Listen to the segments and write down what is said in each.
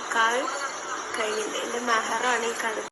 നിക്കാൾ കഴിയുന്നത് എന്റെ മെഹറാണ് ഈ കട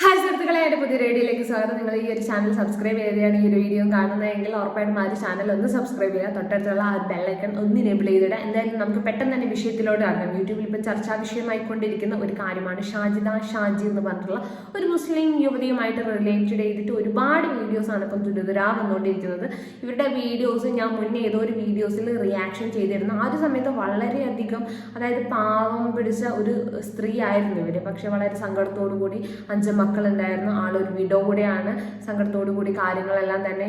ഹായ് സുഹൃത്തുക്കളെ എന്റെ പുതിയ റേഡിയോയിലേക്ക് സ്വാഗതം. നിങ്ങൾ ഈ ഒരു ചാനൽ സബ്സ്ക്രൈബ് ചെയ്തെയാണ് ഈ ഒരു വീഡിയോ കാണുന്നതെങ്കിൽ ഉറപ്പായിട്ടും ആ ഒരു ചാനൽ ഒന്ന് സബ്സ്ക്രൈബ് ചെയ്യുക. തൊട്ടടുത്തുള്ള ആ ബെല്ലൈക്കൺ ഒന്ന് ഇനേബിൾ ചെയ്തിടുക എന്തായാലും നമുക്ക് പെട്ടെന്ന് തന്നെ വിഷയത്തിലോട്ട് ഇറങ്ങാം. യൂട്യൂബിൽ ഇപ്പോൾ ചർച്ചാ വിഷയമായിക്കൊണ്ടിരിക്കുന്ന ഒരു കാര്യമാണ് ഷാജിദ ഷാജി എന്ന് പറഞ്ഞിട്ടുള്ള ഒരു മുസ്ലിം യുവതിയുമായിട്ട് റിലേറ്റഡ് ചെയ്തിട്ട് ഒരുപാട് വീഡിയോസാണ് ഇപ്പം തുരുതുരാ വന്നുകൊണ്ടിരിക്കുന്നത്. ഇവരുടെ വീഡിയോസ് ഞാൻ മുന്നേ ഏതോ ഒരു വീഡിയോസിൽ റിയാക്ഷൻ ചെയ്തിരുന്നു. ആ ഒരു സമയത്ത് വളരെയധികം അതായത് പാവം പിടിച്ച ഒരു സ്ത്രീ ആയിരുന്നു ഇവർ പക്ഷെ വളരെ സങ്കടത്തോടു കൂടി അഞ്ച് മക്കളുണ്ടായിരുന്നു. ആളൊരു വിഡോ കൂടെയാണ്. സങ്കടത്തോടു കൂടി കാര്യങ്ങളെല്ലാം തന്നെ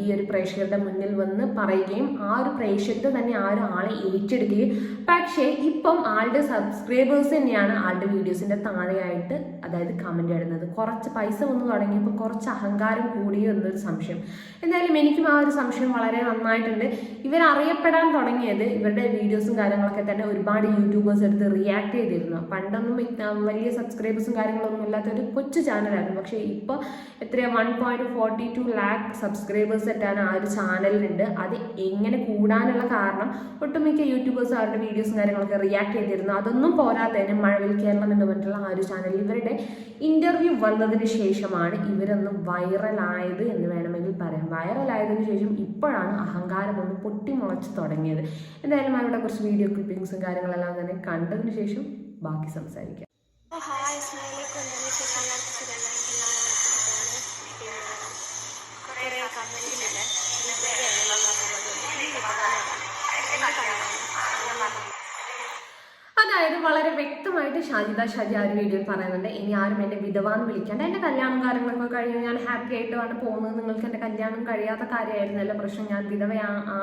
ഈ ഒരു പ്രേക്ഷകരുടെ മുന്നിൽ വന്ന് പറയുകയും ആ ഒരു പ്രേക്ഷകർ തന്നെ ആ ഒരു ആളെ ഏറ്റെടുക്കുകയും. പക്ഷേ ഇപ്പം ആളുടെ സബ്സ്ക്രൈബേഴ്സ് തന്നെയാണ് ആളുടെ വീഡിയോസിന്റെ താഴെയായിട്ട് അതായത് കമന്റ് ഇടുന്നത്. കുറച്ച് പൈസ വന്നു തുടങ്ങിയപ്പോൾ കുറച്ച് അഹങ്കാരം കൂടിയോ എന്നൊരു സംശയം. എന്തായാലും എനിക്കും ആ ഒരു സംശയം വളരെ നന്നായിട്ടുണ്ട്. ഇവരറിയപ്പെടാൻ തുടങ്ങിയത് ഇവരുടെ വീഡിയോസും കാര്യങ്ങളൊക്കെ തന്നെ ഒരുപാട് യൂട്യൂബേഴ്സ് എടുത്ത് റിയാക്ട് ചെയ്തിരുന്നു. പണ്ടൊന്നും വലിയ സബ്സ്ക്രൈബേഴ്സും കാര്യങ്ങളൊന്നും ഇല്ലാത്ത ഒരു കൊച്ചു ചാനലായിരുന്നു. പക്ഷേ ഇപ്പോൾ എത്രയാണ് one point forty two lakh subscribers എത്താൻ ആ ഒരു ചാനലിനുണ്ട് അത് എങ്ങനെ കൂടാനുള്ള കാരണം ഒട്ടുമിക്ക യൂട്യൂബേഴ്സ് അവരുടെ വീഡിയോസും കാര്യങ്ങളൊക്കെ റിയാക്ട് ചെയ്തിരുന്നു. അതൊന്നും പോരാത്തതിന് മഴവിൽ കേരളം എന്ന് പറഞ്ഞിട്ടുള്ള ആ ഒരു ചാനൽ ഇവരുടെ ഇന്റർവ്യൂ വന്നതിന് ശേഷമാണ് ഇവരൊന്ന് വൈറലായത് എന്ന് വേണമെങ്കിൽ പറയാം. വൈറലായതിനു ശേഷം ഇപ്പോഴാണ് അഹങ്കാരം ഒന്ന് പൊട്ടിമുളച്ച് തുടങ്ങിയത്. എന്തായാലും അവരുടെ കുറച്ച് വീഡിയോ ക്ലിപ്പിംഗ്സും കാര്യങ്ങളെല്ലാം തന്നെ കണ്ടതിന് ശേഷം ബാക്കി സംസാരിക്കാം. ഷാജിദ ഷാജി ആ ഒരു വീഡിയോയിൽ പറയുന്നുണ്ട് ഇനി ആരും എന്നെ വിധവാന്ന് വിളിക്കണ്ട. എന്റെ കല്യാണം കാര്യങ്ങളൊക്കെ കഴിഞ്ഞ് ഞാൻ ഹാപ്പി ആയിട്ടാണ് പോകുന്നത് നിങ്ങൾക്ക് എന്റെ കല്യാണം കഴിയാത്ത കാര്യമായിരുന്നല്ലോ പ്രശ്നം. ഞാൻ വിധവ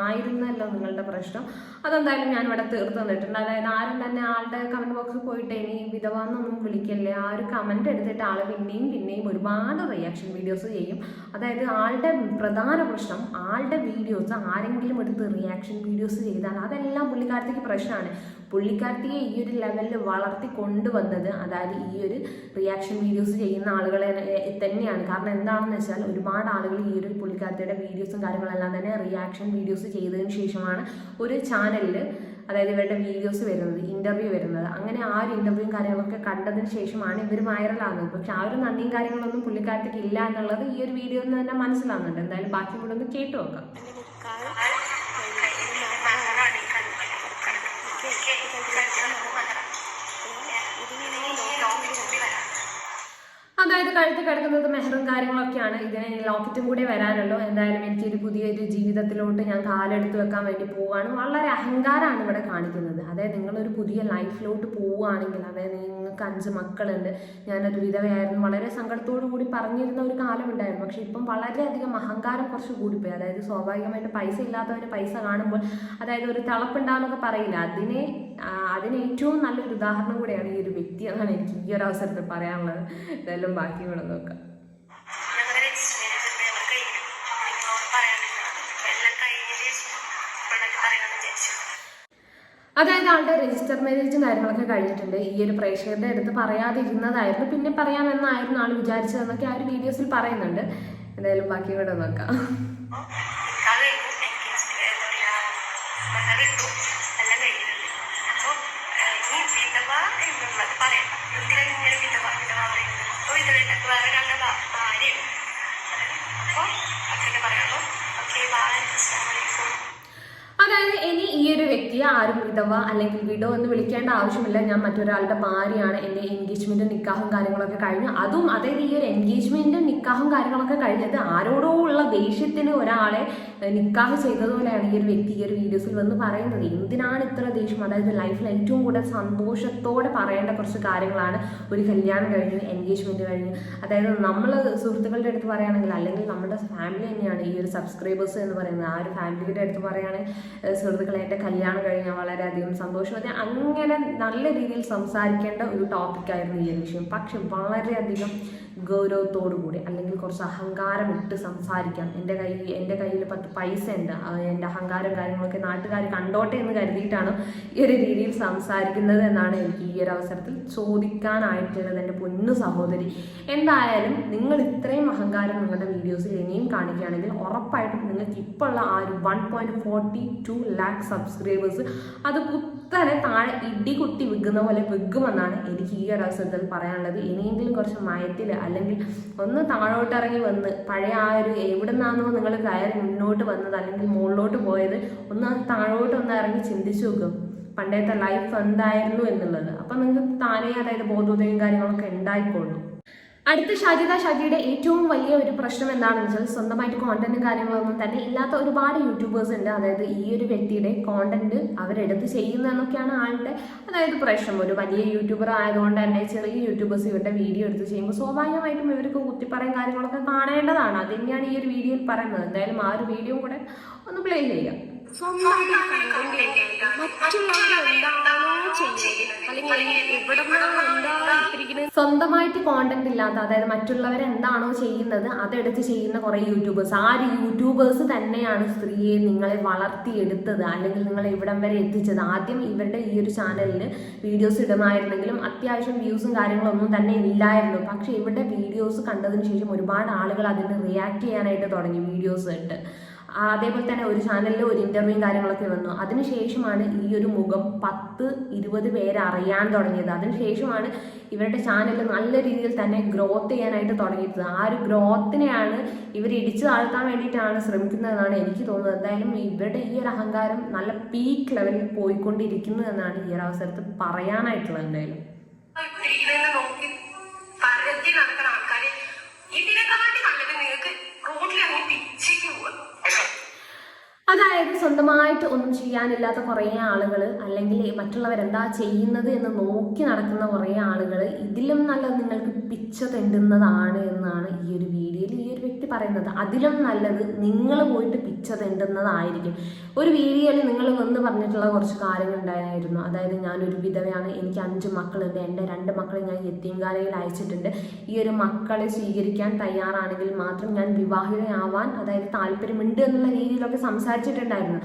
ആയിരുന്നല്ലോ നിങ്ങളുടെ പ്രശ്നം. അതെന്തായാലും ഞാൻ ഇവിടെ തീർത്ത് തന്നിട്ടുണ്ട്. അതായത് ആരും തന്നെ ആളുടെ കമന്റ് ബോക്സിൽ പോയിട്ട് ഇനി വിധവാന്നൊന്നും വിളിക്കല്ലേ. ആ ഒരു കമന്റ് എടുത്തിട്ട് ആൾ പിന്നെയും പിന്നെയും ഒരുപാട് റിയാക്ഷൻ വീഡിയോസ് ചെയ്യും. അതായത് ആളുടെ പ്രധാന പ്രശ്നം ആളുടെ വീഡിയോസ് ആരെങ്കിലും എടുത്ത് റിയാക്ഷൻ വീഡിയോസ് ചെയ്താൽ അതെല്ലാം പുള്ളിക്കാരത്തേക്ക് പ്രശ്നമാണ്. പുള്ളിക്കാരത്തിയെ ഈ ഒരു ലെവലിൽ വളർത്തി കൊണ്ടുവന്നത്. അതായത് ഈ ഒരു റിയാക്ഷൻ വീഡിയോസ് ചെയ്യുന്ന ആളുകളെ തന്നെയാണ്. കാരണം എന്താണെന്ന് വെച്ചാൽ ഒരുപാട് ആളുകൾ ഈ ഒരു പുള്ളിക്കാരത്തിയുടെ വീഡിയോസും കാര്യങ്ങളെല്ലാം തന്നെ റിയാക്ഷൻ വീഡിയോസ് ചെയ്തതിന് ശേഷമാണ് ഒരു ചാനലിൽ അതായത് ഇവരുടെ വീഡിയോസ് വരുന്നത് ഇന്റർവ്യൂ വരുന്നത്. അങ്ങനെ ആ ഒരു ഇന്റർവ്യൂ കാര്യങ്ങളൊക്കെ കണ്ടതിന് ശേഷമാണ് ഇവർ വൈറലാകുന്നത് പക്ഷെ ആ ഒരു നന്ദിയും കാര്യങ്ങളൊന്നും പുള്ളിക്കാരത്തേക്ക് ഇല്ല എന്നുള്ളത് ഈ ഒരു വീഡിയോയിൽ നിന്ന് തന്നെ മനസ്സിലാകുന്നുണ്ട് എന്തായാലും ബാക്കി കൂടെ ഒന്ന് കേട്ടു നോക്കാം. അതായത് കഴുത്ത് കിടക്കുന്നത് മെഹറും കാര്യങ്ങളൊക്കെയാണ്. ഇതിന് ലോക്കറ്റും കൂടെ വരാനുള്ളൂ. എന്തായാലും എനിക്കൊരു പുതിയൊരു ജീവിതത്തിലോട്ട് ഞാൻ കാലെടുത്ത് വെക്കാൻ വേണ്ടി പോവുകയാണ്. വളരെ അഹങ്കാരമാണ് ഇവിടെ കാണിക്കുന്നത്. അതായത് നിങ്ങളൊരു പുതിയ ലൈഫിലോട്ട് പോവുകയാണെങ്കിൽ അതായത് നിങ്ങൾക്ക് അഞ്ച് മക്കളുണ്ട്. ഞാനൊരു വിധവയായിരുന്നു. വളരെ സങ്കടത്തോടു കൂടി പറഞ്ഞിരുന്ന ഒരു കാലമുണ്ടായിരുന്നു. പക്ഷെ ഇപ്പം വളരെയധികം അഹങ്കാരം കുറച്ച് കൂടിപ്പോയി. അതായത് സ്വാഭാവികമായിട്ട് പൈസ ഇല്ലാത്തവർ പൈസ കാണുമ്പോൾ അതായത് ഒരു തിളപ്പുണ്ടാകുന്നൊക്കെ പറയില്ല. അതിനെ അതിന് ഏറ്റവും നല്ലൊരു ഉദാഹരണം കൂടെയാണ് ഈ ഒരു വ്യക്തി എന്നാണ് എനിക്ക് ഈ ഒരു അവസരത്തിൽ പറയാനുള്ളത്. എന്തായാലും ബാക്കി ഇവിടെ നോക്കാം അതായത് ആളുടെ രജിസ്റ്റർ മാരേജും കാര്യങ്ങളൊക്കെ കഴിഞ്ഞിട്ടുണ്ട്. ഈ ഒരു പ്രേക്ഷകരുടെ അടുത്ത് പറയാതിരുന്നതായിരുന്നു. പിന്നെ പറയാമെന്നായിരുന്നു ആൾ വിചാരിച്ചതെന്നൊക്കെ ആ ഒരു വീഡിയോസിൽ പറയുന്നുണ്ട്. എന്തായാലും ബാക്കി ഇവിടെ നോക്കാം എല്ലാം അപ്പോൾ എന്നുള്ളത് പറയാം. അപ്പോൾ അതായത് ഇനി ഈ ഒരു വ്യക്തിയെ ആരും വിധവ അല്ലെങ്കിൽ വിഡോ എന്ന് വിളിക്കേണ്ട ആവശ്യമില്ല. ഞാൻ മറ്റൊരാളുടെ ഭാര്യയാണ്. എന്റെ എൻഗേജ്മെന്റും നിക്കാഹും കാര്യങ്ങളൊക്കെ കഴിഞ്ഞു. അതും അതായത് ഈ ഒരു എൻഗേജ്മെന്റും നിക്കാഹും കാര്യങ്ങളൊക്കെ കഴിഞ്ഞത് ആരോടോ ഉള്ള ദേഷ്യത്തിന് ഒരാളെ നിക്കാഹ് ചെയ്തതുപോലെയാണ് ഈ ഒരു വ്യക്തി ഈ ഒരു വീഡിയോസിൽ വന്ന് പറയുന്നത്. എന്തിനാണ് ഇത്ര ദേഷ്യം? അതായത് ലൈഫിൽ ഏറ്റവും കൂടുതൽ സന്തോഷത്തോടെ പറയേണ്ട കുറച്ച് കാര്യങ്ങളാണ് ഒരു കല്യാണം കഴിഞ്ഞ് എൻഗേജ്മെന്റ് കഴിഞ്ഞ്. അതായത് നമ്മൾ സുഹൃത്തുക്കളുടെ അടുത്ത് പറയുകയാണെങ്കിൽ അല്ലെങ്കിൽ നമ്മുടെ ഫാമിലി തന്നെയാണ് ഈ ഒരു സബ്സ്ക്രൈബേഴ്സ് എന്ന് പറയുന്നത്. ആ ഒരു ഫാമിലിയുടെ അടുത്ത് പറയുകയാണെങ്കിൽ സുഹൃത്തുക്കളെ എന്റെ കല്യാണം കഴിഞ്ഞാൽ വളരെയധികം സന്തോഷം. അങ്ങനെ നല്ല രീതിയിൽ സംസാരിക്കേണ്ട ഒരു ടോപ്പിക്കായിരുന്നു ഈ ഒരു വിഷയം. പക്ഷെ വളരെയധികം ഗൗരവത്തോടു കൂടി അല്ലെങ്കിൽ കുറച്ച് അഹങ്കാരം ഇട്ട് സംസാരിക്കാം. എന്റെ കയ്യിൽ എന്റെ കയ്യിൽ പത്ത് പൈസ ഉണ്ട്. എന്റെ അഹങ്കാരം കാര്യങ്ങളൊക്കെ നാട്ടുകാർ കണ്ടോട്ടെ എന്ന് കരുതിയിട്ടാണ് ഈ ഒരു രീതിയിൽ സംസാരിക്കുന്നത് എന്നാണ് എനിക്ക് ഈ ഒരു അവസരത്തിൽ ചോദിക്കാനായിട്ടുള്ളത് എന്റെ പൊന്നു സഹോദരി. എന്തായാലും നിങ്ങൾ ഇത്രയും അഹങ്കാരം നിങ്ങളുടെ വീഡിയോസിൽ ഇനിയും കാണിക്കുകയാണെങ്കിൽ ഉറപ്പായിട്ടും നിങ്ങൾക്ക് ഇപ്പോൾ ഉള്ള ആ ഒരു one point forty two lakh subscribers അത് കുത്തനെ താഴെ ഇടി കുട്ടി വിൽക്കുന്ന പോലെ വിൽക്കുമെന്നാണ് എനിക്ക് ഈ ഒരു അവസരത്തിൽ പറയാനുള്ളത്. ഇനിയെങ്കിലും കുറച്ച് മയത്തിൽ അല്ലെങ്കിൽ ഒന്ന് താഴോട്ട് ഇറങ്ങി വന്ന് പഴയ ആ ഒരു എവിടെ നിന്നാണോ നിങ്ങൾ കയറി മുന്നോട്ട് വന്നത് അല്ലെങ്കിൽ മുകളിലോട്ട് പോയത് ഒന്ന് താഴോട്ട് ഒന്ന് ഇറങ്ങി ചിന്തിച്ചു നോക്കും. പണ്ടത്തെ ലൈഫ് എന്തായിരുന്നു എന്നുള്ളത്. അപ്പം നിങ്ങൾക്ക് താനേ അതായത് ബോധോദയം കാര്യങ്ങളൊക്കെ ഉണ്ടായിക്കോളും. അടുത്ത ഷാജിദ ഷാജിയുടെ ഏറ്റവും വലിയ ഒരു പ്രശ്നം എന്താണെന്ന് വെച്ചാൽ സ്വന്തമായിട്ട് കോണ്ടന്റും കാര്യങ്ങളൊന്നും തന്നെ ഇല്ലാത്ത ഒരുപാട് യൂട്യൂബേഴ്സ് ഉണ്ട്. അതായത് ഈ ഒരു വ്യക്തിയുടെ കോണ്ടന്റ് അവരെടുത്ത് ചെയ്യുന്നതെന്നൊക്കെയാണ് ആളുടെ അതായത് പ്രശ്നം. ഒരു വലിയ യൂട്യൂബർ ആയതുകൊണ്ട് തന്നെ ചെറിയ യൂട്യൂബേഴ്സ് ഇവരുടെ വീഡിയോ എടുത്ത് ചെയ്യുമ്പോൾ സ്വാഭാവികമായിട്ടും ഇവർക്ക് കുത്തിപ്പറയും കാര്യങ്ങളൊക്കെ കാണേണ്ടതാണ്. അത് തന്നെയാണ് ഈ ഒരു വീഡിയോയിൽ പറയുന്നത്. എന്തായാലും ആ ഒരു വീഡിയോ കൂടെ ഒന്ന് പ്ലേ ചെയ്യാം സ്വന്തമായിട്ട് കോണ്ടന്റ് ഇല്ലാത്ത അതായത് മറ്റുള്ളവർ എന്താണോ ചെയ്യുന്നത് അതെടുത്ത് ചെയ്യുന്ന കുറെ യൂട്യൂബേഴ്സ് ആ യൂട്യൂബേഴ്സ് തന്നെയാണ് സ്ത്രീയെ നിങ്ങളെ വളർത്തിയെടുത്തത് അല്ലെങ്കിൽ നിങ്ങളെ ഇവിടം വരെ എത്തിച്ചത്. ആദ്യം ഇവരുടെ ഈ ഒരു ചാനലിന് വീഡിയോസ് ഇടുമായിരുന്നെങ്കിലും അത്യാവശ്യം വ്യൂസും കാര്യങ്ങളൊന്നും തന്നെ ഇല്ലായിരുന്നു. പക്ഷെ ഇവരുടെ വീഡിയോസ് കണ്ടതിന് ശേഷം ഒരുപാട് ആളുകൾ അതിന് റിയാക്ട് ചെയ്യാനായിട്ട് തുടങ്ങി വീഡിയോസ് ഇട്ട്. അതേപോലെ തന്നെ ഒരു ചാനലിൽ ഒരു ഇന്റർവ്യൂ കാര്യങ്ങളൊക്കെ വന്നു. അതിനുശേഷമാണ് ഈ ഒരു മുഖം പത്ത് ഇരുപത് പേര് അറിയാൻ തുടങ്ങിയത്. അതിനുശേഷമാണ് ഇവരുടെ ചാനൽ നല്ല രീതിയിൽ തന്നെ ഗ്രോത്ത് ചെയ്യാനായിട്ട് തുടങ്ങിയത്. ആ ഒരു ഗ്രോത്തിനെയാണ് ഇവർ ഇടിച്ചു താഴ്ത്താൻ വേണ്ടിയിട്ടാണ് ശ്രമിക്കുന്നതെന്നാണ് എനിക്ക് തോന്നുന്നത്. എന്തായാലും ഇവരുടെ ഈ ഒരു അഹങ്കാരം നല്ല പീക്ക് ലെവലിൽ പോയിക്കൊണ്ടിരിക്കുന്നു എന്നാണ് ഈ ഒരു അവസരത്ത് പറയാനായിട്ടുള്ളത് എന്തായാലും. നടക്കുന്ന ഇതിനെക്കാട്ടി നല്ലത് നിങ്ങൾക്ക് റോഡിൽ അങ്ങ് പിച്ചയ്ക്ക് അതായത് സ്വന്തമായിട്ട് ഒന്നും ചെയ്യാനില്ലാത്ത കുറേ ആളുകൾ അല്ലെങ്കിൽ മറ്റുള്ളവരെന്താ ചെയ്യുന്നത് എന്ന് നോക്കി നടക്കുന്ന കുറേ ആളുകൾ ഇതിലും നല്ലത് നിങ്ങൾക്ക് പിച്ച തെണ്ടുന്നതാണ് എന്നാണ് ഈ ഒരു വീഡിയോയിൽ ഈ ഒരു വ്യക്തി പറയുന്നത് അതിലും നല്ലത് നിങ്ങൾ പോയിട്ട് പിച്ചതെണ്ടുന്നതായിരിക്കും ഒരു വീഡിയോയിൽ നിങ്ങൾ വന്ന് പറഞ്ഞിട്ടുള്ള കുറച്ച് കാര്യങ്ങൾ ഉണ്ടായിരുന്നു. അതായത് ഞാനൊരു വിധവയാണ് എനിക്ക് അഞ്ച് മക്കളുണ്ട് എന്റെ രണ്ട് മക്കളെ ഞാൻ എത്തിയങ്കാലയിൽ അയച്ചിട്ടുണ്ട്. ഈ ഒരു മക്കളെ സ്വീകരിക്കാൻ തയ്യാറാണെങ്കിൽ മാത്രം ഞാൻ വിവാഹിതയാവാൻ അതായത് താല്പര്യമുണ്ട് എന്നുള്ള രീതിയിലൊക്കെ സംസാരിച്ചിട്ടുണ്ടായിരുന്നു.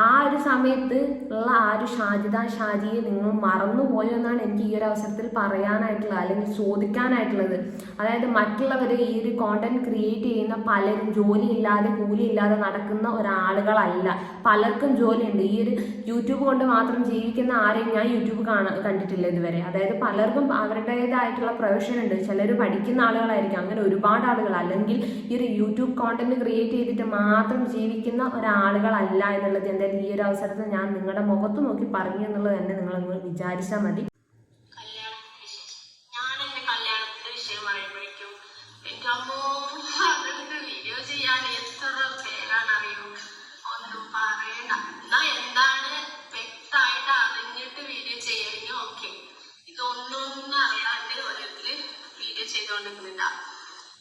ആ ഒരു സമയത്ത് ഉള്ള ആ ഒരു ഷാജിദ ഷാജിയെ നിങ്ങൾ മറന്നുപോയോ എന്നാണ് എനിക്ക് ഈ ഒരു അവസരത്തിൽ പറയാനായിട്ടുള്ളത് അല്ലെങ്കിൽ ചോദിക്കാനായിട്ടുള്ളത്. അതായത് മറ്റുള്ളവർ ഈ ഒരു കോണ്ടന്റ് ക്രിയേറ്റ് ചെയ്യുന്ന പലരും ജോലി ഇല്ലാതെ കൂലി ഇല്ലാതെ നടക്കുന്ന ഒരാളുകളല്ല. പലർക്കും ജോലിയുണ്ട്. ഈ ഒരു യൂട്യൂബ് കൊണ്ട് മാത്രം ജീവിക്കുന്ന ആരെയും ഞാൻ യൂട്യൂബ് കാണാൻ കണ്ടിട്ടില്ല ഇതുവരെ. അതായത് പലർക്കും അവരുടേതായിട്ടുള്ള പ്രൊഫഷൻ ഉണ്ട്. ചിലർ പഠിക്കുന്ന ആളുകളായിരിക്കും. അങ്ങനെ ഒരുപാട് ആളുകൾ അല്ലെങ്കിൽ ഈ ഒരു യൂട്യൂബ് കോണ്ടന്റ് ക്രിയേറ്റ് ചെയ്തിട്ട് മാത്രം ജീവിക്കുന്ന ഒരാളുകളല്ല എന്നുള്ളത് എന്തായാലും ഈ ഒരു അവസരത്തിൽ ഞാൻ നിങ്ങളുടെ മുഖത്ത് നോക്കി പറഞ്ഞു എന്നുള്ളത് തന്നെ നിങ്ങൾ വിചാരിച്ചാൽ മതി.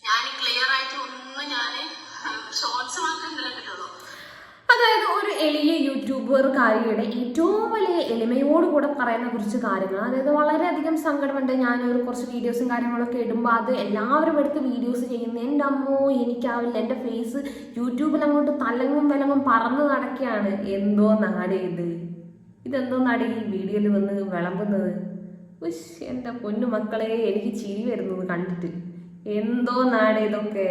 ഞാൻ ക്ലിയർ ആയിട്ട് എന്റെ ഞാൻ എളിയ യൂട്യൂബർക്കാരിയുടെ ഏറ്റവും വലിയ എളിമയോടുകൂടെ പറയുന്ന കുറച്ച് കാര്യങ്ങൾ അതായത് വളരെയധികം സങ്കടമുണ്ട്. ഞാനൊരു കുറച്ച് വീഡിയോസും കാര്യങ്ങളൊക്കെ ഇടുമ്പോൾ അത് എല്ലാവരും എടുത്ത് വീഡിയോസ് ചെയ്യുന്ന എന്റെ അമ്മോ എനിക്കാവില്ല. എന്റെ ഫേസ് യൂട്യൂബിൽ അങ്ങോട്ട് തലങ്ങും വിലങ്ങും പറന്ന് നടക്കുകയാണ്. എന്തോ നാട് ഇത്? ഇതെന്തോ നാട് ഈ വീഡിയോയിൽ വന്ന് വിളമ്പുന്നത്? ഉഷ് എന്റെ പൊന്നു മക്കളെ എനിക്ക് ചിരി വരുന്നത് കണ്ടിട്ട്. എന്തോ നാട് ഇതൊക്കെ?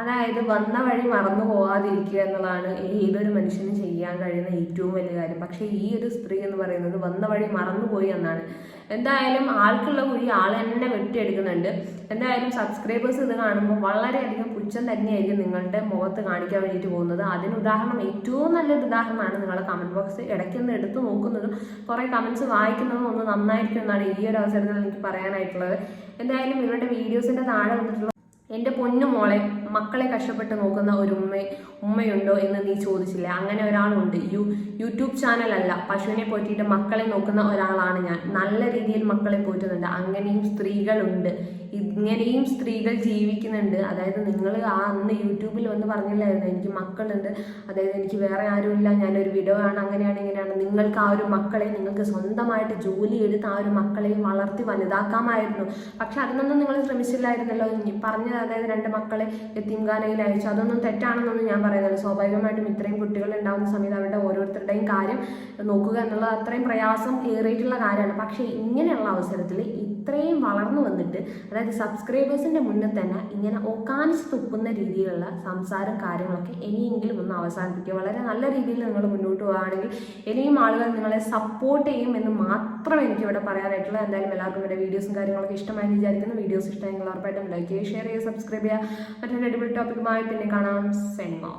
അതായത് വന്ന വഴി മറന്നു പോകാതിരിക്കുക എന്നുള്ളതാണ് ഏതൊരു മനുഷ്യനും ചെയ്യാൻ കഴിയുന്ന ഏറ്റവും വലിയ കാര്യം. പക്ഷേ ഈ ഒരു സ്ത്രീ എന്ന് പറയുന്നത് വന്ന വഴി മറന്നുപോയി എന്നാണ്. എന്തായാലും ആൾക്കുള്ള കുഴി ആൾ തന്നെ വെട്ടിയെടുക്കുന്നുണ്ട്. എന്തായാലും സബ്സ്ക്രൈബേഴ്സ് ഇത് കാണുമ്പോൾ വളരെയധികം പുച്ഛം തന്നെയായിരിക്കും നിങ്ങളുടെ മുഖത്ത് കാണിക്കാൻ വേണ്ടിയിട്ട് പോകുന്നത്. അതിന് ഉദാഹരണം ഏറ്റവും നല്ലൊരു ഉദാഹരണമാണ് നിങ്ങളുടെ കമന്റ് ബോക്സ് ഇടയ്ക്കൊന്ന് എടുത്തു നോക്കുന്നതും കുറേ കമന്റ്സ് വായിക്കുന്നതും ഒന്ന് നന്നായിരിക്കും എന്നാണ് ഈ ഒരു അവസരത്തിൽ എനിക്ക് പറയാനായിട്ടുള്ളത്. എന്തായാലും ഇവരുടെ വീഡിയോസിന്റെ താഴെ വന്നിട്ടുള്ള എന്റെ പൊന്നു മോളെ മക്കളെ കഷ്ടപ്പെട്ട് നോക്കുന്ന ഒരു ഉമ്മ ഉമ്മയുണ്ടോ എന്ന് നീ ചോദിച്ചില്ല? അങ്ങനെ ഒരാളുണ്ട്. യു യൂട്യൂബ് ചാനലല്ല പശുവിനെ പോറ്റിയിട്ട് മക്കളെ നോക്കുന്ന ഒരാളാണ് ഞാൻ. നല്ല രീതിയിൽ മക്കളെ പോറ്റുന്നുണ്ട്. അങ്ങനെയും സ്ത്രീകളുണ്ട്. ഇങ്ങനെയും സ്ത്രീകൾ ജീവിക്കുന്നുണ്ട്. അതായത് നിങ്ങൾ ആ അന്ന് യൂട്യൂബിൽ വന്ന് പറഞ്ഞില്ലായിരുന്നു? എനിക്ക് മക്കളുണ്ട്. അതായത് എനിക്ക് വേറെ ആരുമില്ല. ഞാനൊരു വിടവാണ് അങ്ങനെയാണ് ഇങ്ങനെയാണ്. നിങ്ങൾക്ക് ആ ഒരു മക്കളെ നിങ്ങൾക്ക് സ്വന്തമായിട്ട് ജോലി എടുത്ത് ആ ഒരു മക്കളെയും വളർത്തി വലുതാക്കാമായിരുന്നു. പക്ഷെ അതിനൊന്നും നിങ്ങൾ ശ്രമിച്ചില്ലായിരുന്നല്ലോ. പറഞ്ഞു അതായത് രണ്ട് മക്കളെ എത്തിംഖാനയിൽ അയച്ചു. അതൊന്നും തെറ്റാണെന്നൊന്നും ഞാൻ പറയുന്നില്ല. സ്വാഭാവികമായിട്ടും ഇത്രയും കുട്ടികൾ ഉണ്ടാകുന്ന സമയത്ത് അവരുടെ ഓരോരുത്തരുടെയും കാര്യം നോക്കുക എന്നുള്ളത് അത്രയും പ്രയാസം ഏറിയിട്ടുള്ള കാര്യമാണ്. പക്ഷേ ഇങ്ങനെയുള്ള അവസരത്തിൽ ഇത്രയും വളർന്നു വന്നിട്ട് അതായത് സബ്സ്ക്രൈബേഴ്സിന്റെ മുന്നിൽ തന്നെ ഇങ്ങനെ ഒക്കാനിച്ച് തുപ്പുന്ന രീതിയിലുള്ള സംസാരം കാര്യങ്ങളൊക്കെ ഇനിയെങ്കിലും ഒന്ന് അവസാനിപ്പിക്കുക. വളരെ നല്ല രീതിയിൽ നിങ്ങൾ മുന്നോട്ട് പോകുകയാണെങ്കിൽ ഇനിയും ആളുകൾ നിങ്ങളെ സപ്പോർട്ട് ചെയ്യും എന്ന് മാത്രമേ എനിക്കിവിടെ പറയാനായിട്ടുള്ളൂ. എന്തായാലും എല്ലാവർക്കും ഇവിടെ വീഡിയോസും കാര്യങ്ങളൊക്കെ ഇഷ്ടമായി വിചാരിക്കുന്നു. വീഡിയോസ് ഇഷ്ടമെങ്കിൽ ഉറപ്പായിട്ടും ലൈക്ക് ചെയ്യുക ഷെയർ ചെയ്യുക സബ്സ്ക്രൈബ് ചെയ്യുക. മറ്റൊരു അടിപൊളി ടോപ്പിക്കുമായി പിന്നെ കാണാം. സെൻമോ